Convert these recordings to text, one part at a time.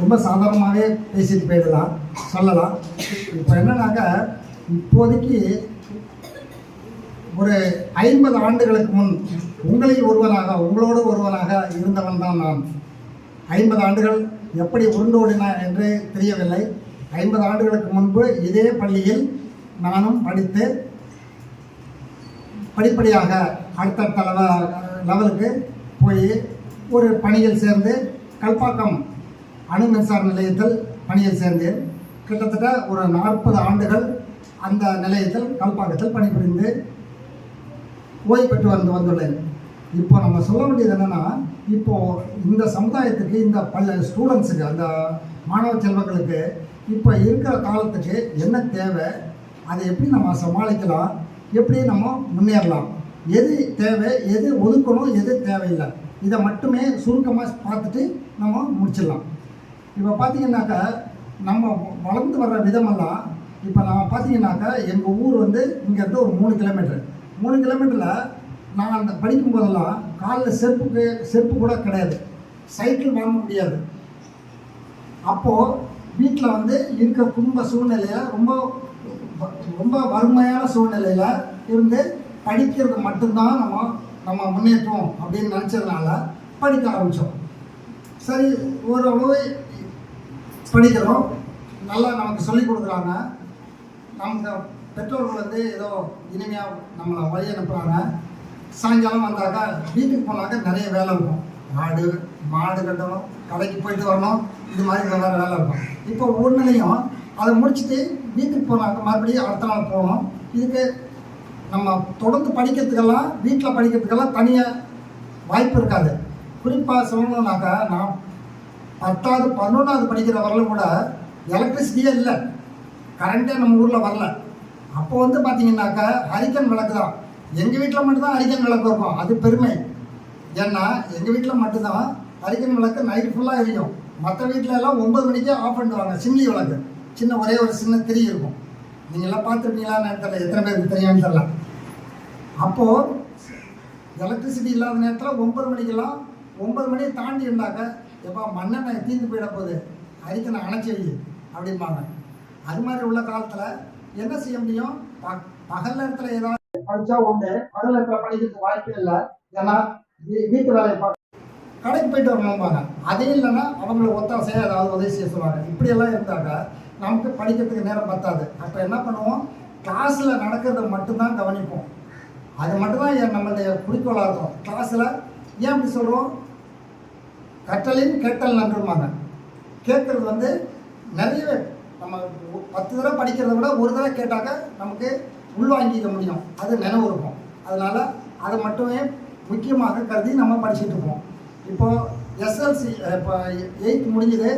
ரொம்ப சாதாரணமாகவே பேசிட்டு போயிடலாம் சொல்லலாம். இப்போ என்னன்னாக்கா இப்போதைக்கு ஒரு ஐம்பது ஆண்டுகளுக்கு முன் உங்களில் ஒருவனாக உங்களோடு ஒருவனாக இருந்தவன் தான் நான். ஐம்பது ஆண்டுகள் எப்படி உருண்டோடின என்று தெரியவில்லை. ஐம்பது ஆண்டுகளுக்கு முன்பு இதே பள்ளியில் நானும் படித்து படிப்படியாக அடுத்தடுத்த லெவலுக்கு போய் ஒரு பணியில் சேர்ந்து கல்பாக்கம் அணு மின்சார நிலையத்தில் பணியில் சேர்ந்தேன். கிட்டத்தட்ட ஒரு நாற்பது ஆண்டுகள் அந்த நிலையத்தில் கல்பாக்கத்தில் பணிபுரிந்து ஓய்வு பெற்று வந்து வந்துள்ளேன். இப்போ நம்ம சொல்ல வேண்டியது என்னென்னா இப்போது இந்த சமுதாயத்துக்கு இந்த பல ஸ்டூடெண்ட்ஸுக்கு அந்த மாணவ செல்வங்களுக்கு இப்போ இருக்கிற காலத்துக்கு என்ன தேவை அதை எப்படி நம்ம சமாளிக்கலாம் எப்படி நம்ம முன்னேறலாம் எது தேவை எது ஒதுக்கணும் எது தேவையில்லை இதை மட்டுமே சுருக்கமாக பார்த்துட்டு நம்ம முடிச்சிடலாம். இப்போ பார்த்தீங்கன்னாக்கா நம்ம வளர்ந்து வர்ற விதமெல்லாம் இப்போ நான் பார்த்தீங்கன்னாக்கா எங்கள் ஊர் வந்து இங்கேருந்து ஒரு மூணு கிலோமீட்டர் மூணு கிலோமீட்டரில் நான் அந்த படிக்கும் போதெல்லாம் காலில் செருப்புக்கு செருப்பு கூட கிடையாது. சைக்கிள் வாங்க முடியாது. அப்போது வீட்டில் வந்து இருக்க குடும்ப சூழ்நிலையில் ரொம்ப ரொம்ப வறுமையான சூழ்நிலையில் இருந்து படிக்கிறது மட்டும்தான் நம்ம நம்ம முன்னேற்றம் அப்படின்னு நினச்சதுனால படிக்க ஆரம்பித்தோம் சரி ஓரளவு படிக்கிறோம் நல்லா நமக்கு சொல்லிக் கொடுக்குறாங்க. நமக்கு பெற்றோர்கள் வந்து ஏதோ இனிமையாக நம்மளை வழி அனுப்புகிறாங்க சாயங்காலம் வந்தாக்கா வீட்டுக்கு போனாக்கா நிறைய வேலை இருக்கும். மாடு மாடு கட்டணும் கடைக்கு போயிட்டு வரணும். இது மாதிரி வேறு வேலை இருக்கும். இப்போ ஒன்றுலையும் அதை முடிச்சுட்டு வீட்டுக்கு போனாக்க மறுபடியும் அடுத்த நாள் போகணும். இதுக்கு நம்ம தொடர்ந்து படிக்கிறதுக்கெல்லாம் வீட்டில் படிக்கிறதுக்கெல்லாம் தனியாக வாய்ப்பு இருக்காது. குறிப்பாக சொல்லணுன்னாக்கா நான் பத்தாவது பதினொன்றாவது படிக்கிற வரலும் கூட எலக்ட்ரிசிட்டியே இல்லை. கரண்ட்டே நம்ம ஊரில் வரல. அப்போ வந்து பார்த்தீங்கன்னாக்கா ஹரிக்கன் விளக்கு தான். எங்கள் வீட்டில் மட்டும்தான் ஹரிக்கன் விளக்கு இருக்கும். அது பெருமை. ஏன்னா எங்கள் வீட்டில் மட்டும்தான் ஹரிக்கன் விளக்கு நைட்டு ஃபுல்லாக எரியும். மற்ற வீட்டில எல்லாம் ஒம்பது மணிக்கே ஆஃப் பண்ணிடுவாங்க. சிம்லி விளக்கு. சின்ன ஒரே ஒரு சின்ன திரி இருக்கும். நீங்கள்லாம் பார்த்துருப்பீங்களான்னு தெரியல. எத்தனை பேருக்கு தெரியும்னு தெரில அப்போது எலக்ட்ரிசிட்டி இல்லாத நேரத்தில் ஒம்பது மணிக்கெல்லாம் ஒம்பது மணியை தாண்டி இருந்தாக்க எப்பா மண்ணெண்ணெய் தீர்ந்து போயிட போகுது. அரிக்க நான் அணைச்சி வை அப்படிம்பாங்க. அது மாதிரி உள்ள காலத்தில் என்ன செய்ய முடியும்? பகல் நேரத்தில் ஏதாவது படித்தா உண்டு. பகல் நேரத்தில் படிக்கிறதுக்கு வாய்ப்பு இல்லை. ஏன்னா வீட்டு வேலையை பார்க்க கடைக்கு போயிட்டு வரணும்பாங்க. அதே இல்லைன்னா அவங்களை ஒத்தாசையாக ஏதாவது உதவி செய்ய சொல்லுவாங்க. இப்படியெல்லாம் இருந்தாக்க நமக்கு படிக்கிறதுக்கு நேரம் பத்தாது. அப்போ என்ன பண்ணுவோம்? கிளாஸில் நடக்கிறத மட்டும்தான் கவனிப்போம். அது மட்டும்தான் என் நம்மளுடைய குறிக்கோளாக இருக்கும். கிளாஸில் ஏன் அப்படி சொல்கிறோம் கற்றலின் கேட்டல் நன்றுமாங்க கேட்குறது வந்து நிறையவே நம்ம பத்து தடவை படிக்கிறத விட ஒரு தடவை கேட்டாக்க நமக்கு உள்வாங்கிக்க முடியும். அது நினைவு இருக்கும் அதனால் அதை மட்டுமே முக்கியமாக கருதி நம்ம படிச்சுட்டு இருப்போம். இப்போது எஸ்எல்சி இப்போ எயித் முடிஞ்சது.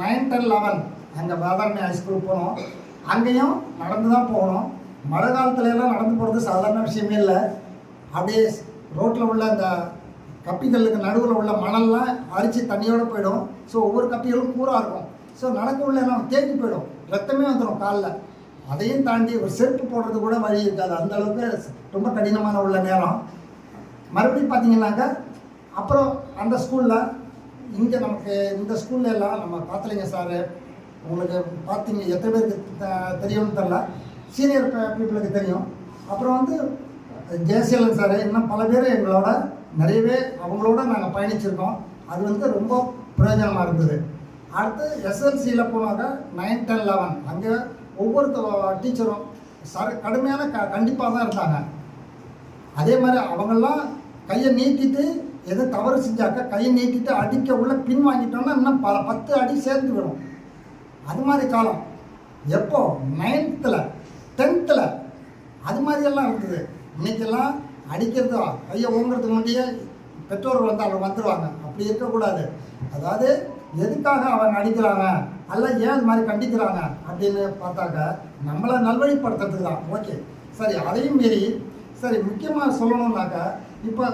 நைன் டென் லெவன் அங்கே வேதாரண்ய ஹைஸ்கூல் போனோம். அங்கேயும் நடந்து தான் போகணும். மழை காலத்துல எல்லாம் நடந்து போகிறது சாதாரண விஷயமே இல்லை. அப்படியே ரோட்டில் உள்ள அந்த கப்பிகளுக்கு நடுவில் உள்ள மணல்லாம் அரிச்சு தண்ணியோடு போயிடும். ஸோ ஒவ்வொரு கப்பிகளும் கூறாக இருக்கும். ஸோ நடக்க உள்ள எல்லாம் தேங்கி போயிடும். ரத்தமே வந்துடும் காலில். அதையும் தாண்டி ஒரு செருப்பு போடுறது கூட வழி இருக்காது. அந்த அளவுக்கு ரொம்ப கடினமான உள்ள நேரம். மறுபடியும் பார்த்தீங்கன்னாக்கா அப்புறம் அந்த ஸ்கூலில் இங்கே நமக்கு இந்த ஸ்கூல்ல எல்லாம் நம்ம பார்த்துலைங்க சார் உங்களுக்கு பார்த்தீங்க எத்தனை பேருக்கு த- தெரியும்னு தெரில சீனியர் பீப்புளுக்கு தெரியும். அப்புறம் வந்து ஜெயசீலன் சார் இன்னும் பல பேர் எங்களோட நிறையவே அவங்களோட நாங்கள் பயணிச்சிருக்கோம். அது வந்து ரொம்ப பிரயோஜனமாக இருந்தது. அடுத்து எஸ்எல்சியில் போனாக்க நைன் டென் லெவன் அங்கே ஒவ்வொரு டீச்சரும் சர கடுமையான க கண்டிப்பாக தான் இருந்தாங்க. அதே மாதிரி அவங்கெல்லாம் கையை நீட்டிட்டு எது தவறு செஞ்சாக்க கையை நீட்டிட்டு அடிக்க உள்ள பின் வாங்கிட்டோம்னா இன்னும் பல பத்து அடி சேர்ந்து விடும். அது மாதிரி காலம். எப்போ? நைன்த்தில் டென்த்தில் அது மாதிரியெல்லாம் இருந்தது. இன்னைக்கெல்லாம் அடிக்கிறது? கையை ஓங்குறதுக்கு முன்னாடியே பெற்றோர்கள் வந்து அவங்க வந்துடுவாங்க அப்படி இருக்கக்கூடாது. அதாவது எதுக்காக அவங்க அடிக்கிறாங்க? அல்ல ஏன் இது மாதிரி கண்டிக்கிறாங்க? அப்படின்னு பார்த்தாக்க நம்மளை நல்வழிப்படுத்துறதுக்கு தான். ஓகே. சரி அதையும் மீறி சரி முக்கியமாக சொல்லணும்னாக்க இப்போ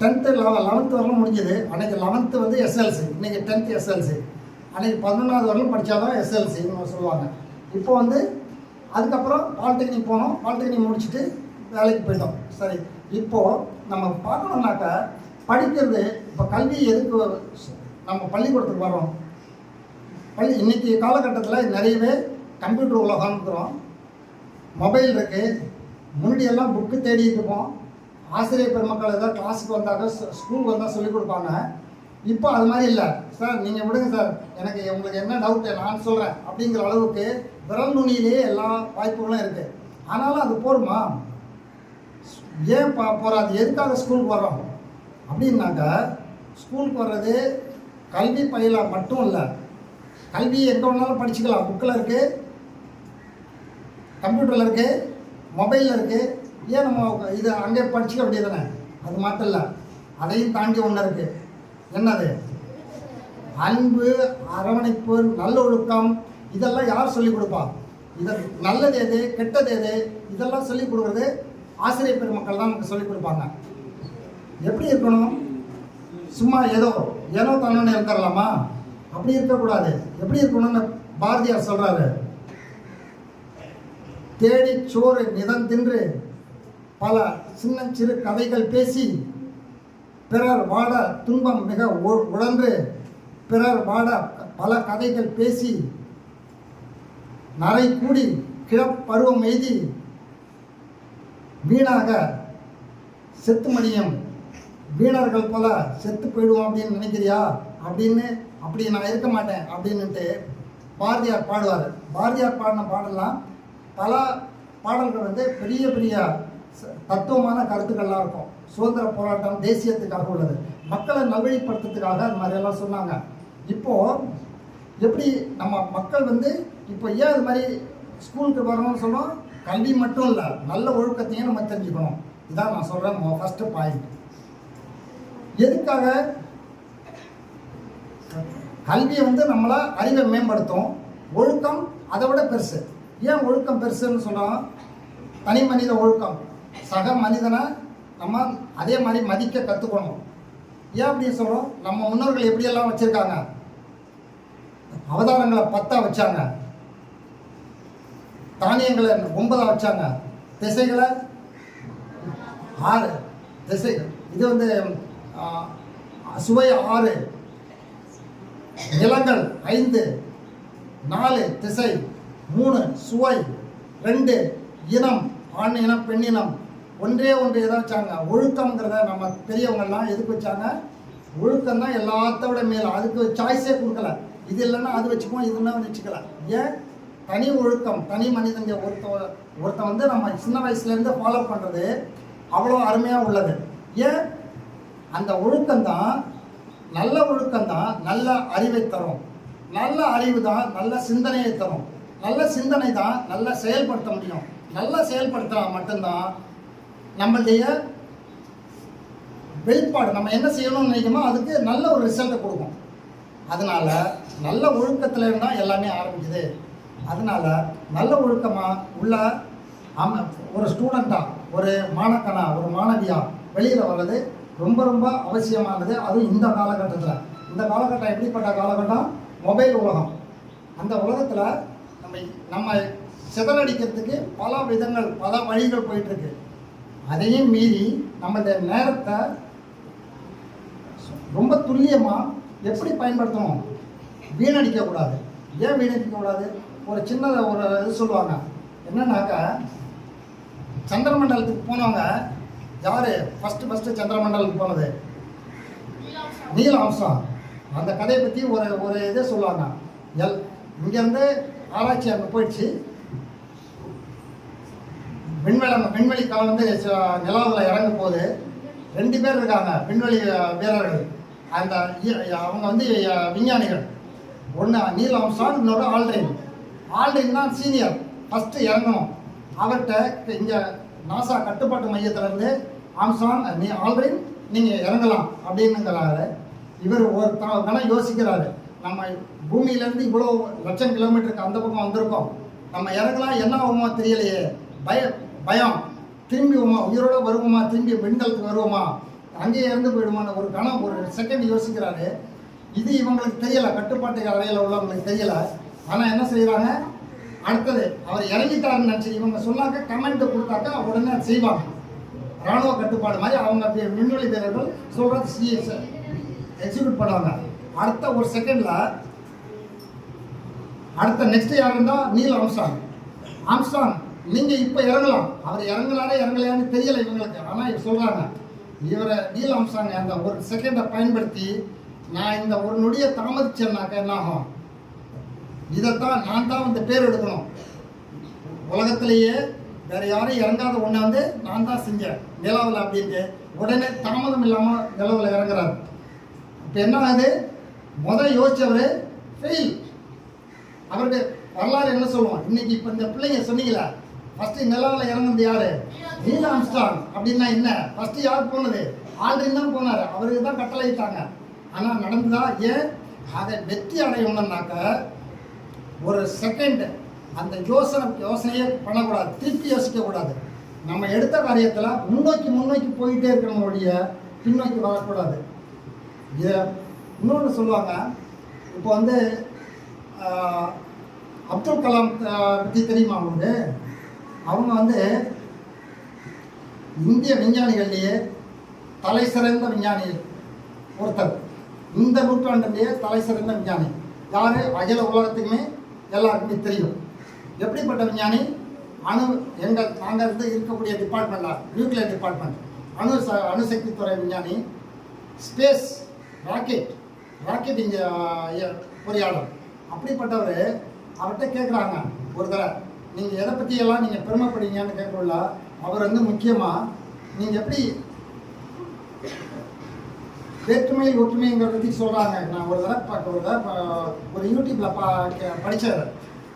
டென்த்து லெவன் லெவன்த்து வரலும் முடிஞ்சது. அன்றைக்கி லெவன்த்து வந்து எஸ்எல்சி இன்றைக்கி டென்த்து எஸ்எல்சி அன்றைக்கி பதினொன்றாவது வரலும் படித்தாதான் எஸ்எல்சின்னு சொல்லுவாங்க. இப்போ வந்து அதுக்கப்புறம் பாலிடெக்னிக் போனோம். பாலிடெக்னிக் முடிச்சுட்டு வேலைக்கு போயிட்டோம். சரி இப்போது நம்ம பார்க்கணுன்னாக்கா படிக்கிறது இப்போ கல்வி எதுக்கு நம்ம பள்ளிக்கூடத்துக்கு வரோம் பள்ளி இன்றைக்கி காலகட்டத்தில் நிறையவே கம்ப்யூட்டர் உலகம்ங்கிறோம் மொபைல் இருக்குது முன்னாடியெல்லாம் புக்கு தேடிட்டு இருப்போம். ஆசிரியர் பெருமக்கள் ஏதாவது கிளாஸுக்கு வந்தாக்க ஸ்கூலுக்கு வந்தால் சொல்லிக் கொடுப்பாங்க. இப்போ அது மாதிரி இல்லை. சார் நீங்கள் விடுங்க சார். எனக்கு உங்களுக்கு என்ன டவுட்டு நான் சொல்கிறேன் அப்படிங்கிற அளவுக்கு விரல் நுனியிலேயே எல்லா வாய்ப்புகளும் இருக்குது ஆனாலும் அது போருமா ஏன் பா போகிறாது எதுக்காக ஸ்கூலுக்கு வரோம் அப்படின்னாக்கா ஸ்கூலுக்கு வர்றது கல்வி பயில மட்டும் இல்லை. கல்வி எங்கே வேணாலும் படிச்சுக்கலாம். புக்கில் இருக்குது கம்ப்யூட்டரில் இருக்குது மொபைலில் இருக்குது ஏன் நம்ம இது அங்கே படிச்சுக்க வேண்டியதானே அது மட்டும் இல்லை. அதையும் தாண்டி ஒன்று இருக்குது என்னது? அன்பு அரவணைப்பு நல்லொழுக்கம் இதெல்லாம் யார் சொல்லிக் கொடுப்பா? இதை நல்லது எது? கெட்டது எது? இதெல்லாம் சொல்லிக் கொடுக்குறது ஆசிரியர் பெருமக்கள் தான் நமக்கு சொல்லிக் கொடுப்பாங்க. எப்படி இருக்கணும்? சும்மா ஏதோ ஏனோ தானோன்னு இருந்துடலாமா அப்படி இருக்கக்கூடாது. எப்படி இருக்கணும்னு பாரதியார் சொல்றாரு. தேடி சோறு நிதம் தின்று பல சின்ன சிறு கதைகள் பேசி பிறர் வாட துன்பம் மிக உ- உழன்று பிறர் வாட பல கதைகள் பேசி நரை கூடி கிழப்பருவம் எய்தி வீணாக செத்து மடியும் வீணர்கள் போல செத்து போயிடுவோம் அப்படின்னு நினைக்கிறியா? அப்படின்னு அப்படி நான் இருக்க மாட்டேன் அப்படின்னுட்டு பாரதியார் பாடுவார். பாரதியார் பாடின பாடலாம் பல பாடல்கள் வந்து பெரிய பெரிய தத்துவமான கருத்துக்கள்லாம் இருக்கும். சுதந்திர போராட்டம் தேசியத்துக்காக உள்ளது. மக்களை நல்வழிப்படுத்துறதுக்காக அது மாதிரியெல்லாம் சொன்னாங்க. இப்போது எப்படி நம்ம மக்கள் வந்து இப்போ ஏன் அது மாதிரி ஸ்கூலுக்கு வரணும்னு சொன்னோம்? கல்வி மட்டும் இல்லை நல்ல ஒழுக்கத்தையும் நம்ம தெரிஞ்சுக்கணும். இதான் நான் சொல்கிறேன் ஃபஸ்ட்டு பாயிண்ட் எதுக்காக? கல்வியை வந்து நம்மளை அறிவை மேம்படுத்தும். ஒழுக்கம் அதை விட பெருசு. ஏன் ஒழுக்கம் பெருசுன்னு சொன்னால் தனி மனித ஒழுக்கம். சக மனிதனை நம்ம அதே மாதிரி மதிக்க கற்றுக்கணும் ஏன் அப்படி சொல்கிறோம் நம்ம முன்னோர்கள் எப்படியெல்லாம் வச்சுருக்காங்க? அவதாரங்களை பத்தா வச்சாங்க. தானியங்களை ஒன்பதா வச்சாங்க. திசைகளை ஆறு திசைகள் இது வந்து சுவை ஆறு. நிலங்கள் ஐந்து நாலு திசை மூணு சுவை ரெண்டு இனம் ஆண் இனம் பெண் இனம். ஒன்றே ஒன்று எதை வச்சாங்க. ஒழுக்கம்ங்கிறத நம்ம பெரியவங்கெல்லாம் எதுக்கு வச்சாங்க? ஒழுக்கம் தான் எல்லாத்த விட மேலே. அதுக்கு சாய்ஸே கொடுக்கல. இது இல்லைன்னா அது வச்சுக்குவோம் இதுன்னா வச்சுக்கல. ஏன்? தனி ஒழுக்கம் தனி மனிதங்க ஒருத்த ஒருத்தன் வந்து நம்ம சின்ன வயசுலேருந்து ஃபாலோ பண்ணுறது அவ்வளோ அருமையாக உள்ளது. ஏன்? அந்த ஒழுக்கம் தான் நல்ல ஒழுக்கம் தான் நல்ல அறிவை தரும். நல்ல அறிவு தான் நல்ல சிந்தனையை தரும். நல்ல சிந்தனை தான் நல்ல செயல்படுத்த முடியும். நல்ல செயல்படுத்தினா மட்டும்தான் நம்மளுடைய வெளிப்பாடு நம்ம என்ன செய்யணும்னு நினைக்கணுமோ அதுக்கு நல்ல ஒரு ரிசல்ட்டை கொடுக்கும். அதனால நல்ல ஒழுக்கத்துல இருந்தால் எல்லாமே ஆரம்பிக்குது. அதனால் நல்ல ஒழுக்கமாக உள்ள அம் ஒரு ஸ்டூடெண்ட்டாக ஒரு மாணக்கனா ஒரு மாணவியாக வெளியில் வர்றது ரொம்ப ரொம்ப அவசியமானது. அதுவும் இந்த காலகட்டத்தில். இந்த காலகட்டம் எப்படிப்பட்ட காலகட்டம்? மொபைல் உலகம். அந்த உலகத்தில் நம்ம நம்ம சிதறடிக்கிறதுக்கு பல விதங்கள் பல வழிகள் போயிட்டுருக்கு. அதையும் மீறி நம்மளுடைய நேரத்தை ரொம்ப துல்லியமாக எப்படி பயன்படுத்தணும்? வீணடிக்கக்கூடாது. ஏன் வீணடிக்கக்கூடாது? ஒரு சின்ன ஒரு இது சொல்லுவாங்க. என்னன்னாக்கா சந்திரமண்டலத்துக்கு போனவங்க யார்? ஃபஸ்ட்டு ஃபஸ்ட்டு சந்திரமண்டலத்துக்கு போனது? நீல அம்சம் அந்த கதையை பற்றி ஒரு ஒரு இதே சொல்லுவாங்க. எல் இங்கேருந்து ஆராய்ச்சி அங்கே போயிடுச்சு. விண்வெளி விண்வெளி காலம் வந்து ச- நிலாவுல இறங்க போது ரெண்டு பேர் இருக்காங்க விண்வெளி வீரர்கள். அந்த அவங்க வந்து விஞ்ஞானிகள். ஒன்று நீல் அம்சான் இன்னொரு ஆல்ட்ரின் ஆல்ரெடி தான் சீனியர். ஃபஸ்ட்டு இறங்கணும். அவர்கிட்ட இங்கே நாசா கட்டுப்பாட்டு மையத்திலேருந்து ஆம்சான் நீ ஆல்ரெடி நீங்கள் இறங்கலாம் அப்படின்னுங்கிறாரு. இவர் ஒரு தான் கணம் யோசிக்கிறாரு. நம்ம பூமியிலேருந்து இவ்வளோ லட்சம் கிலோமீட்டருக்கு அந்த பக்கம் வந்திருக்கோம். நம்ம இறங்கலாம் என்ன ஆகுமோ தெரியலையே. பய பயம். திரும்பி வருமா உயிரோட வருவோமா? திரும்பி விண்கலத்துக்கு வருவோமா? அங்கேயே இறந்து போயிடுமான்னு ஒரு கணம் ஒரு செகண்ட் யோசிக்கிறாரு. இது இவங்களுக்கு தெரியலை. கட்டுப்பாட்டு அறையில் உள்ளவங்களுக்கு தெரியலை. ஆனால் என்ன செய்கிறாங்க அடுத்தது அவர் இறங்கிட்டாருன்னு நினச்சி இவங்க சொன்னாக்க கமெண்ட் கொடுத்தாக்கா உடனே செய்வாங்க. ராணுவ கட்டுப்பாடு மாதிரி அவங்க விண்வெளி வீரர்கள் சொல்கிறது எக்ஸிக்யூட் பண்ணுவாங்க. அடுத்த ஒரு செகண்டில் அடுத்த நெக்ஸ்ட் யார் இருந்தால் நீல் ஆம்ஸ்டாங். ஆம்ஸ்டாங் நீங்கள் இப்போ இறங்கலாம். அவர் இறங்கலாரே இறங்கலையான்னு தெரியலை இவங்களுக்கு. ஆனால் இவர் சொல்கிறாங்க இவரை நீல் ஆம்ஸ்டாங் அந்த ஒரு செகண்டை பயன்படுத்தி நான் இந்த ஒரு நொடியை தாமதிச்சேன்னாக்க என்ன ஆகும்? இதைத்தான் நான் தான் வந்து பேர் எடுக்கணும். உலகத்திலேயே வேற யாரும் இறங்காத ஒன்றை வந்து நான் தான் செஞ்சேன். நிலவில் அப்படின்ட்டு உடனே தாமதம் இல்லாமல் நிலவில் இறங்குறாரு. இப்போ என்ன ஆகுது? முத யோசிச்சவர் ஃபெயில் அவருக்கு வரலாறு என்ன சொல்லுவோம்? இன்னைக்கு இப்போ இந்த பிள்ளைங்க சொன்னீங்களா ஃபஸ்ட்டு நிலவில் இறங்குனது யாரு? நீல் ஆம்ஸ்டாங் அப்படின்னா என்ன? ஃபஸ்ட்டு யார் போனது? ஆல்ரெடி தான் போனார். அவருக்கு தான் கட்டளையிட்டாங்க. ஆனால் நடந்ததா ஏன்? அதை வெற்றி அடையணும்னாக்க ஒரு செகண்ட் அந்த யோசனை யோசனையே பண்ணக்கூடாது திருப்பி யோசிக்கக்கூடாது நம்ம எடுத்த காரியத்தில் முன்னோக்கி முன்னோக்கி போயிட்டே இருக்கிறவங்களுடைய பின்னோக்கி வரக்கூடாது. இதை இன்னொன்று சொல்லுவாங்க. இப்போ வந்து அப்துல் கலாம் பற்றி தெரியுமா அவங்களுக்கு அவங்க வந்து இந்திய விஞ்ஞானிகள்லேயே தலை சிறந்த விஞ்ஞானி ஒருத்தர். இந்த நூற்றாண்டிலேயே தலை சிறந்த விஞ்ஞானி. யார்? அகில உலகத்துக்குமே எல்லாருக்குமே தெரியும். எப்படிப்பட்ட விஞ்ஞானி அணு எங்கள் நாங்கள் இருந்து இருக்கக்கூடிய டிபார்ட்மெண்ட்டாக நியூக்ளியர் டிபார்ட்மெண்ட் அணு ச அணுசக்தி துறை விஞ்ஞானி ஸ்பேஸ் ராக்கெட் ராக்கெட் இங்கே பொறியாளர். அப்படிப்பட்டவர் அவர்கிட்ட கேட்குறாங்க ஒரு தடவை நீங்கள் எதை பற்றியெல்லாம் நீங்கள் பெருமைப்படுவீங்கன்னு கேட்குறல அவர் வந்து முக்கியமாக நீங்கள் எப்படி வேற்றுமை ஒற்றுமைங்கிற பற்றி சொல்கிறாங்க நான் ஒரு தடவை பார்க்க ஒரு தடவை ஒரு யூடியூப்பில் பா படித்தார்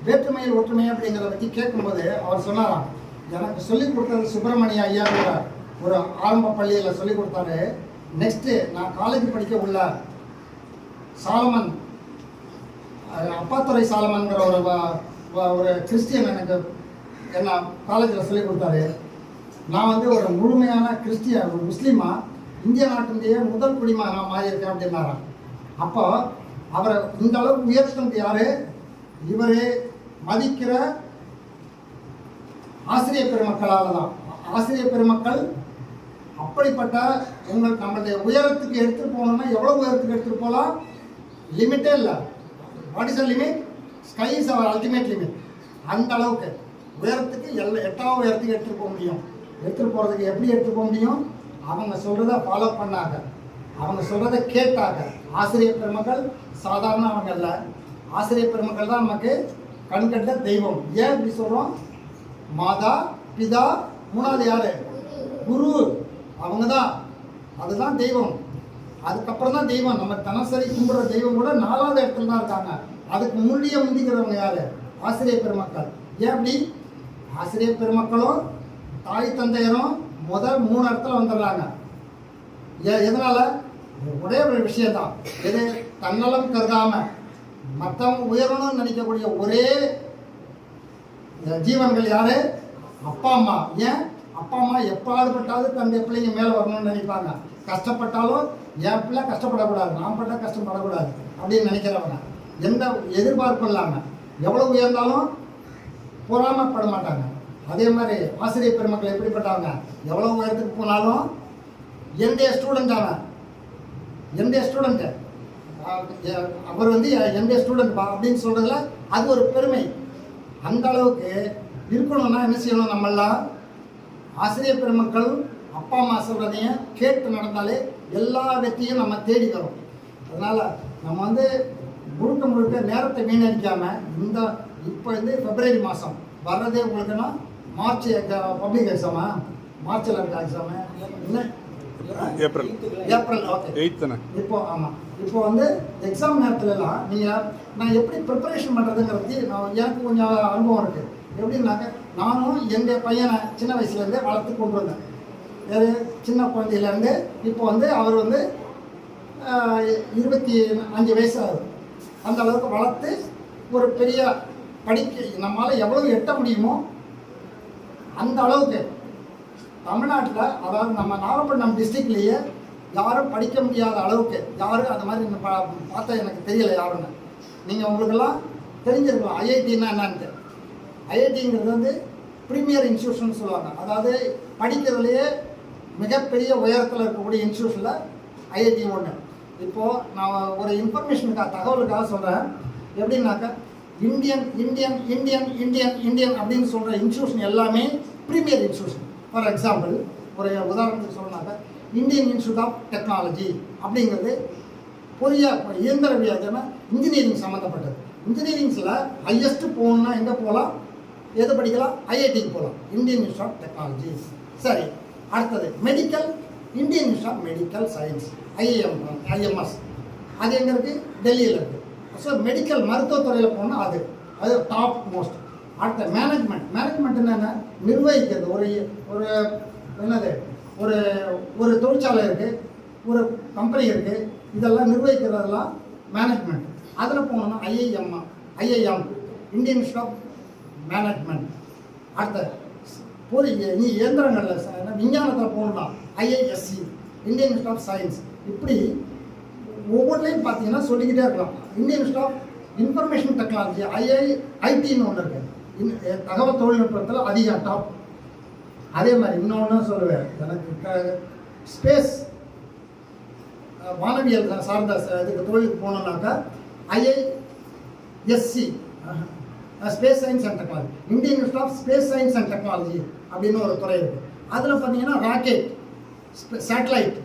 வேற்றுமையில் ஒற்றுமை அப்படிங்கிறத பற்றி கேட்கும்போது அவர் சொன்னாராம் எனக்கு சொல்லிக் கொடுத்தது சுப்பிரமணிய ஐயாங்கிற ஒரு ஆரம்ப பள்ளியில் சொல்லிக் கொடுத்தாரு. நெக்ஸ்ட்டு நான் காலேஜ் படிக்க உள்ள சாலமன் அப்பாத்துறை சாலமன்கிற ஒரு ஒரு கிறிஸ்டியன் எனக்கு என்ன காலேஜில் சொல்லிக் கொடுத்தாரு. நான் வந்து ஒரு முழுமையான கிறிஸ்டியன் ஒரு முஸ்லீமாக இந்திய நாட்டிலேயே முதல் குடிமா நான் மாறியிருக்கேன் அப்படின்னாராம் அப்போ அவரை இந்த அளவுக்கு உயர்த்தினது யாரு? இவரே மதிக்கிற ஆசிரியர் பெருமக்களால் தான். ஆசிரியர் பெருமக்கள் அப்படிப்பட்ட எங்களுக்கு நம்மளுடைய உயரத்துக்கு எடுத்துட்டு போகணும்னா எவ்வளோ உயரத்துக்கு எடுத்துட்டு போகலாம்? லிமிட்டே இல்லை. What is a limit sky is our ultimate limit அந்த அளவுக்கு உயரத்துக்கு எல்லா எட்டாவது உயரத்துக்கு எடுத்துகிட்டு போக முடியும். எடுத்துகிட்டு போகிறதுக்கு எப்படி எடுத்துகிட்டு போக முடியும்? அவங்க சொல்கிறத ஃபாலோ பண்ணாங்க. அவங்க சொல்கிறத கேட்டாங்க. ஆசிரியர் பெருமக்கள் சாதாரண அவங்க ஆசிரியர் பெருமக்கள் தான் நமக்கு கண்கண்ட தெய்வம். ஏன் இப்படி சொல்கிறோம் மாதா பிதா மூணாவது யார்? குரு. அவங்க தான். அதுதான் தெய்வம். அதுக்கப்புறம் தான் தெய்வம். நம்ம தினசரி கும்பிட்ற தெய்வம் கூட நாலாவது இடத்துல தான் இருக்காங்க. அதுக்கு முன்னிய முந்திக்கிறவங்க யார்? ஆசிரியர் பெருமக்கள். ஏன் அப்படி? ஆசிரியர் பெருமக்களும் தாய் தந்தையரும் முதல் மூணு இடத்துல வந்துடுறாங்க. ஏ எதனால? ஒரே ஒரு விஷயம்தான். எது? தன்னலம் கருதாம. மற்றவங்க உயரணும்னு நினைக்கக்கூடிய ஒரே ஜீவன்கள் யாரு? அப்பா அம்மா. ஏன்? அப்பா அம்மா எப்பாடுபட்டாவது தன்னுடைய பிள்ளைங்க மேலே வரணும்னு நினைப்பாங்க. கஷ்டப்பட்டாலும் என் பிள்ளை கஷ்டப்படக்கூடாது. நான் பட்ட கஷ்டப்படக்கூடாது அப்படின்னு நினைக்கிறவங்க. எந்த எதிர்பார்ப்பும் இல்லாமல் எவ்வளோ உயர்ந்தாலும் பொறாமப்பட மாட்டாங்க. அதே மாதிரி ஆசிரியர் பெருமக்கள் எப்படிப்பட்டவங்க? எவ்வளோ உயரத்துக்கு போனாலும் என்னுடைய ஸ்டூடெண்ட் அவன் என்னுடைய ஸ்டூடெண்ட்டு அவர் வந்து என்னுடைய ஸ்டூடெண்ட் அப்படின்னு சொல்கிறதுல அது ஒரு பெருமை. அந்த அளவுக்கு இருக்கணும்னா என்ன செய்யணும் நம்மளாம் ஆசிரியர் பெருமக்கள் அப்பா அம்மா சொல்கிறதையும் கேட்டு நடந்தாலே எல்லா வெற்றியும் நம்ம தேடி வரும் அதனால் நம்ம வந்து முழுக்க முழுக்க நேரத்தை வீணடிக்காமல் இந்த இப்போ வந்து பிப்ரவரி மாதம் வர்றதே உங்களுக்குன்னா மார்ச் பப்ளிக் எக்ஸாமா மார்ச்சில் இருக்க எக்ஸாமு இல்லை ஏப்ரல். ஏப்ரல் ஓகே எயித் தானே? இப்போ ஆமாம் இப்போ வந்து எக்ஸாம் நேரத்துலலாம் நீங்கள் நான் எப்படி ப்ரிப்பரேஷன் பண்ணுறதுங்கிறது நான் எனக்கு கொஞ்சம் அனுபவம் இருக்குது எப்படின்னாக்க நானும் எங்கள் பையனை சின்ன வயசுலேருந்தே வளர்த்து கொண்டு வந்தேன். வேறு சின்ன குழந்தையிலேருந்து இப்போ வந்து அவர் வந்து இருபத்தி அஞ்சு வயசு ஆகுது. அந்த அளவுக்கு வளர்த்து ஒரு பெரிய படிக்க நம்மளால் எவ்வளவு எட்ட முடியுமோ அந்த அளவுக்கு. தமிழ்நாட்டில் அதாவது நம்ம நாகப்பட்டினம் டிஸ்ட்ரிக்ட்லேயே யாரும் படிக்க முடியாத அளவுக்கு யாரும் அந்த மாதிரி பார்த்தா எனக்கு தெரியல யாருன்னு. நீங்கள் உங்களுக்கெல்லாம் தெரிஞ்சிருக்கலாம். ஐஐடின்னா என்னன்ட்டு. ஐஐடிங்கிறது வந்து ப்ரீமியர் இன்ஸ்டியூஷன் சொல்லுவாங்க. அதாவது படிக்கிறதுலையே மிகப்பெரிய உயரத்தில் இருக்கக்கூடிய இன்ஸ்டியூஷனில் ஐஐடி ஒன்று இப்போது நான் ஒரு இன்ஃபர்மேஷனுக்காக தகவலுக்காக சொல்கிறேன் எப்படின்னாக்கா Indian Indian Indian Indian Indian அப்படின்னு சொல்கிற இன்ஸ்டியூஷன் எல்லாமே ப்ரீமியர் இன்ஸ்டியூஷன் ஃபார் எக்ஸாம்பிள் ஒரு உதாரணத்துக்கு சொல்லணும்னாக்கா இந்தியன் இன்ஸ்டியூட் ஆஃப் டெக்னாலஜி அப்படிங்கிறது பொறிய இயந்திரவியல் இன்ஜினியரிங் சம்மந்தப்பட்டது இன்ஜினியரிங்ஸில் ஹையஸ்ட் போகணுன்னா எங்கே போகலாம்? எது படிக்கலாம்? ஐஐடிக்கு போகலாம். இந்தியன் இன்ஸ்டியூட் ஆஃப் டெக்னாலஜி சரி அடுத்தது medical Indian institute of medical science IM AIIMS அது எங்கே இருக்குது டெல்லியில் இருக்குது ஸோ மெடிக்கல் மருத்துவத்துறையில் போனால் அது அது டாப் மோஸ்ட் அடுத்த மேனேஜ்மெண்ட் மேனேஜ்மெண்ட்னா என்ன நிர்வகிக்கிறது. ஒரு ஒரு என்னது? ஒரு ஒரு தொழிற்சாலை இருக்குது ஒரு கம்பெனி இருக்குது இதெல்லாம் நிர்வகிக்கிறதெல்லாம் மேனேஜ்மெண்ட் அதில் போனோம்னா IIM IIM Indian institute of management அடுத்த பொறி நீ இயந்திரங்களில் என்ன விஞ்ஞானத்தில் போகணும்னா IISc Indian institute of science இப்படி ஒவ்வொன்றிலையும் பார்த்தீங்கன்னா சொல்லிக்கிட்டே இருக்கலாம். Indian institute of information technology ஐஐ ஐடின்னு ஒன்று இருக்குது இன் தகவல் தொழில்நுட்பத்தில் அதிக டாப் அதே மாதிரி இன்னொன்று சொல்லுவேன். எனக்கு ஸ்பேஸ் வானவியல் சார்ந்த இதுக்கு தொழிலுக்கு போனோம்னாக்கா IISc space science and technology Indian institute of space science and technology அப்படின்னு ஒரு துறை இருக்குது அதில் பார்த்தீங்கன்னா ராக்கெட் சேட்டலைட்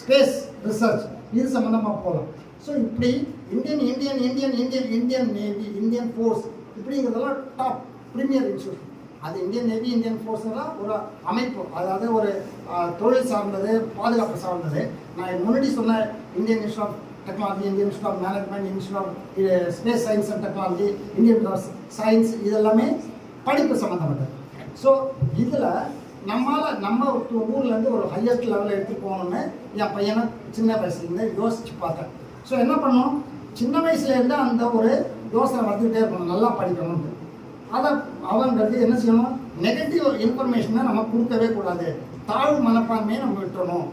ஸ்பேஸ் ரிசர்ச் இது சம்மந்தமாக போகலாம் ஸோ இப்படி Indian Indian Indian Indian Indian navy Indian force இப்படிங்கிறதெல்லாம் top premier institution அது இந்தியன் நேவி இந்தியன் ஃபோர்ஸ்லாம் ஒரு அமைப்பு. அதாவது ஒரு தொழில் சார்ந்தது பாதுகாப்பு சார்ந்தது. நான் முன்னாடி சொன்ன Indian institute of technology Indian institute of management institute of space science and technology Indian science இதெல்லாமே படிப்பு சம்மந்தப்பட்டது ஸோ இதில் நம்மளால் நம்ம ஊர்லேருந்து ஒரு ஹையஸ்ட் லெவலில் எடுத்து போகணுன்னு என் பையனை சின்ன வயசுலேருந்து யோசித்து பார்த்தேன். ஸோ என்ன பண்ணோம்? சின்ன வயசுலேருந்து அந்த ஒரு யோசனை வந்துக்கிட்டே இருக்கணும். நல்லா படிக்கணும்னு. அதை அவங்கிறது என்ன செய்யணும்? நெகட்டிவ் இன்ஃபர்மேஷனை நம்ம கொடுக்கவே கூடாது. தாழ்வு மனப்பான்மையை நம்ம விட்டுறணும்.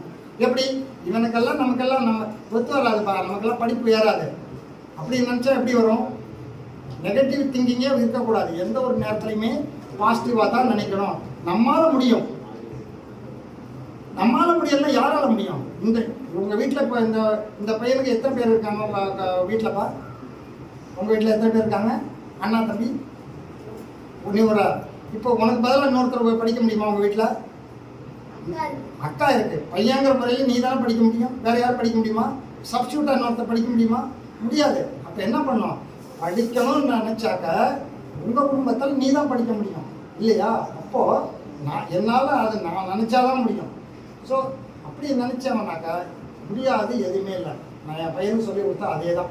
எப்படி? இவனுக்கெல்லாம் நமக்கெல்லாம் நம்ம ஒத்து வராதுப்பா. நமக்கெல்லாம் படிப்பு ஏறாது. அப்படி நினச்சா எப்படி வரும்? நெகட்டிவ் திங்கிங்கே இருக்கக்கூடாது. எந்த ஒரு நேரத்துலையுமே பாசிட்டிவாக தான் நினைக்கணும். நம்மால முடியும். நம்மால முடியல யாரால முடியும்? இந்த உங்கள் வீட்டில் இப்போ இந்த இந்த பையனுக்கு எத்தனை பேர் இருக்காங்க? வீட்டிலப்பா உங்கள் வீட்டில் எத்தனை பேர் இருக்காங்க? அண்ணா தம்பி. நீ ஒரு இப்போ உனக்கு பதிலாக இன்னொருத்தர் போய் படிக்க முடியுமா உங்கள் வீட்டில் அக்கா இருக்கு. பையங்கிற முறையில் நீ தானே படிக்க முடியும். வேற யாரும் படிக்க முடியுமா? சப்ஸ்டியூட்டாக இன்னொருத்தர் படிக்க முடியுமா? முடியாது. அப்போ என்ன பண்ணணும்? படிக்கணும்னு நினச்சாக்க உங்கள் குடும்பத்தில் நீ தான் படிக்க முடியும். இல்லையா? அப்போது நான் என்னால் அது நான் நினச்சாதான் முடியும். ஸோ அப்படி நினச்சவனாக்கா முடியாது எதுவுமே இல்லை. நான் என் பையனுக்கு சொல்லி கொடுத்தா அதே தான்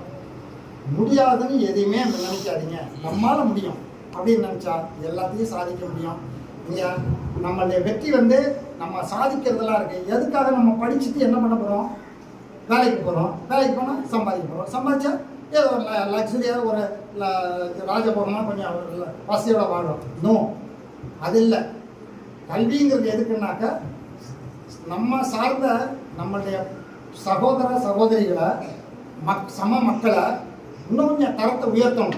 முடியாதுன்னு எதையுமே நினைக்காதீங்க. நம்மால் முடியும். அப்படின்னு நினச்சா எல்லாத்தையும் சாதிக்க முடியும். இங்கே நம்மளுடைய வெற்றி வந்து நம்ம சாதிக்கிறதெல்லாம் இருக்குது எதுக்காக நம்ம படிச்சுட்டு என்ன பண்ண போகிறோம் வேலைக்கு போகிறோம் வேலைக்கு போனால் சம்பாதிக்க போகிறோம் சம்பாதிச்சா ஏதோ ஒரு லக்ஸரியாக ஒரு ல- ராஜபோகமாக கொஞ்சம் ல- வசதியோட வாழும் இன்னும் அது இல்லை கல்விங்கிறது எதுக்குன்னாக்கா நம்ம சார்ந்த நம்மளுடைய சகோதர சகோதரிகளை மக் சம மக்களை இன்னும் கொஞ்சம் தரத்தை உயர்த்தணும்.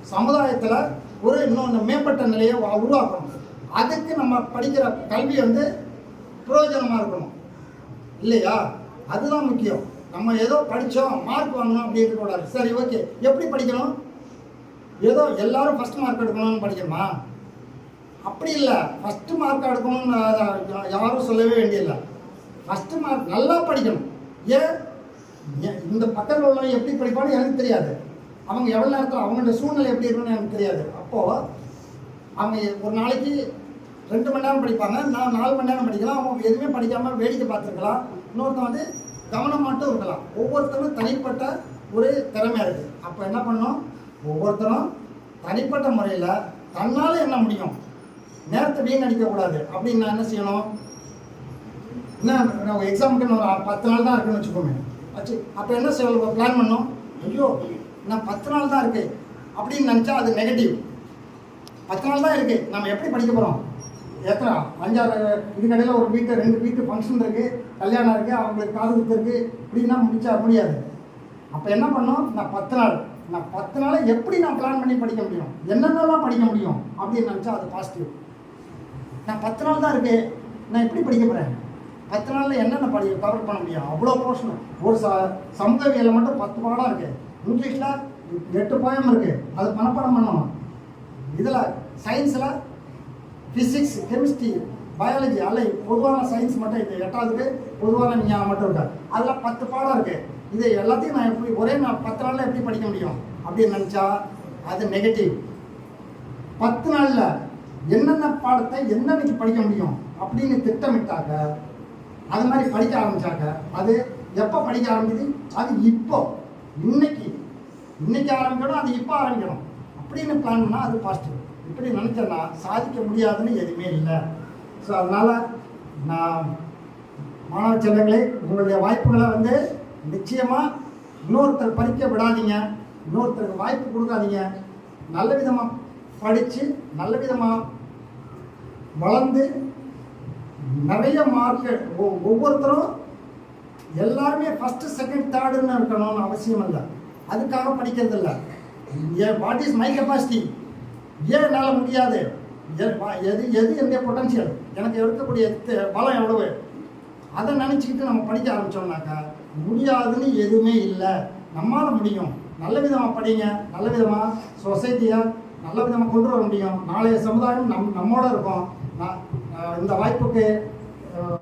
சமுதாயத்தில் ஒரு இன்னொன்று மேம்பட்ட நிலையை வா- உருவாக்கணும். அதுக்கு நம்ம படிக்கிற கல்வி வந்து பிரயோஜனமாக இருக்கணும். இல்லையா? அதுதான் முக்கியம். நம்ம ஏதோ படித்தோம் மார்க் வாங்கணும் அப்படி இருக்கக்கூடாது சரி ஓகே எப்படி படிக்கணும்? ஏதோ எல்லாரும் ஃபஸ்ட் மார்க் எடுக்கணும்னு படிக்கணுமா? அப்படி இல்லை. ஃபஸ்ட்டு மார்க் எடுக்கணும்னு யாரும் சொல்லவே வேண்டியதில்லை. ஃபஸ்ட்டு மார்க் நல்லா படிக்கணும். ஏன்? ஏன் இந்த பக்கத்தில் உள்ளவங்க எப்படி படிப்பான்னு எனக்கு தெரியாது. அவங்க எவ்வளோ நேரத்தில் அவங்களோட சூழ்நிலை எப்படி இருக்குன்னு எனக்கு தெரியாது. அப்போது அவங்க ஒரு நாளைக்கு ரெண்டு மணி நேரம் படிப்பாங்க. நான் நாலு மணி நேரம் படிக்கலாம். அவங்க எதுவுமே படிக்காமல் வேடிக்கை பார்த்துருக்கலாம். இன்னொருத்தன் வந்து கவனம் மட்டும் இருக்கலாம். ஒவ்வொருத்தரும் தனிப்பட்ட ஒரு திறமை இருக்குது அப்போ என்ன பண்ணோம் ஒவ்வொருத்தரும் தனிப்பட்ட முறையில் தன்னால் என்ன முடியும்? நேரத்தை வீணடிக்கக்கூடாது அப்படின்னு நான் என்ன செய்யணும்? என்ன எக்ஸாமுக்கு ஒரு பத்து நாள் தான் இருக்குன்னு வச்சுக்கோங்க வச்சு அப்போ என்ன செய்யணும் பிளான் பண்ணோம்? ஐயோ நான் பத்து நாள் தான் இருக்கு அப்படின்னு நினச்சா அது நெகட்டிவ் பத்து நாள் தான் இருக்கு நம்ம எப்படி படிக்க போகிறோம் எத்தனை அஞ்சாறு இதுக்கடையில் ஒரு வீட்டு ரெண்டு வீட்டு ஃபங்க்ஷன் இருக்குது கல்யாணம் இருக்குது அவங்களுக்கு காது குத்து இருக்குது இப்படின்னா முடிச்சா முடியாது. அப்போ என்ன பண்ணோம்? நான் பத்து நாள். நான் பத்து நாளை எப்படி நான் பிளான் பண்ணி படிக்க முடியும்? என்னென்னலாம் படிக்க முடியும்? அப்படின்னு நினச்சா அது பாசிட்டிவ் நான் பத்து நாள் தான் இருக்கு நான் எப்படி படிக்க போகிறேன் பத்து நாளில் என்னென்ன படி கவர் பண்ண முடியும்? அவ்வளோ போர்ஷன் ஒரு ச சமூகவியலில் மட்டும் பத்து பாடம் இருக்குது இங்கிலீஷில் எட்டு பாயம் இருக்குது அது மனப்பாடம் பண்ணணும். இதில் சயின்ஸில் ஃபிசிக்ஸ் கெமிஸ்ட்ரி பயாலஜி அல்ல பொதுவான சயின்ஸ் மட்டும் இது எட்டாவதுக்கு பொதுவான விஞ்ஞானம் மட்டும் இருக்கு. அதில் பத்து பாடம் இருக்குது இது எல்லாத்தையும் நான் எப்படி ஒரே நான் பத்து நாளில் எப்படி படிக்க முடியும்? அப்படின்னு நினச்சா அது நெகட்டிவ் பத்து நாளில் என்னென்ன பாடத்தை என்னன்னைக்கு படிக்க முடியும் அப்படின்னு திட்டமிட்டாங்க. அது மாதிரி படிக்க ஆரம்பிச்சாங்க. அது எப்போ படிக்க ஆரம்பிக்குது? அது இப்போ. இன்னைக்கு. இன்னைக்கு ஆரம்பிக்கணும் அது இப்போ ஆரம்பிக்கணும். அப்படின்னு பிளான் பண்ணால் அது பாசிட்டிவ் இப்படி நினச்சேன்னா சாதிக்க முடியாதுன்னு எதுவுமே இல்லை. ஸோ அதனால் நான் மாணவ செல்வங்களே உங்களுடைய வாய்ப்புகளை வந்து நிச்சயமாக இன்னொருத்தர் படிக்க விடாதீங்க. இன்னொருத்தருக்கு வாய்ப்பு கொடுக்காதீங்க. நல்ல விதமாக படித்து நல்ல விதமாக வளர்ந்து நிறைய மார்க் ஒவ்வொருத்தரும் எல்லாருமே ஃபஸ்ட்டு செகண்ட் தேர்டுன்னு இருக்கணும்னு அவசியம் இல்லை. அதுக்காக படிக்கிறது இல்லை ஏன் வாட் இஸ் மை கெப்பாசிட்டி ஏன் என்னால் முடியாது. எ- எது எது என்னுடைய பொட்டன்ஷியல் எனக்கு இருக்கக்கூடிய தெ- பலம் எவ்வளவு? அதை நினச்சிக்கிட்டு நம்ம படிக்க ஆரம்பித்தோம்னாக்கா முடியாதுன்னு எதுவுமே இல்லை. நம்மளால் முடியும். நல்ல விதமாக படிங்க நல்ல விதமாக சொசைட்டியை நல்ல விதமாக கொண்டு வர முடியும். நாளைய சமுதாயம் நம் நம்மோட இருக்கும். இந்த வாய்ப்புக்கு